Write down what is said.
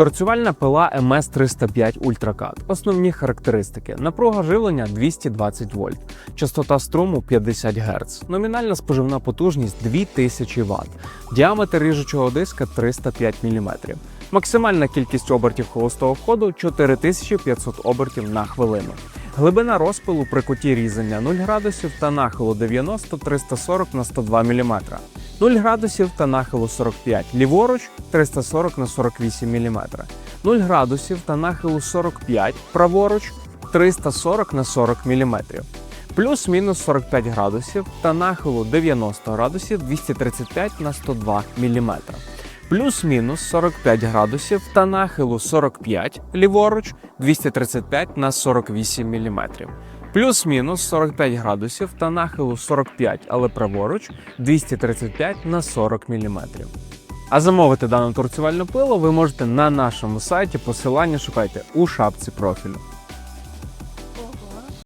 Торцювальна пила MS305 UltraCut. Основні характеристики: напруга живлення 220 вольт, частота струму 50 Гц, номінальна споживна потужність 2000 Вт, діаметр ріжучого диска 305 мм. Максимальна кількість обертів холостого ходу 4500 обертів на хвилину. Глибина розпилу при куті різання 0 градусів та нахилу 90-340 на 102 мм. 0 градусів та нахилу 45 ліворуч 340 на 48 мм. 0 градусів та нахилу 45 праворуч 340 на 40 мм. Плюс-мінус 45 градусів та нахилу 90 градусів 235 на 102 мм. Плюс-мінус 45 градусів та нахилу 45 ліворуч 235 на 48 мм. Плюс-мінус 45 градусів та нахилу 45, але праворуч 235 на 40 мм. А замовити дану торцювальну пилу ви можете на нашому сайті. Посилання шукайте у шапці профілю. Ого.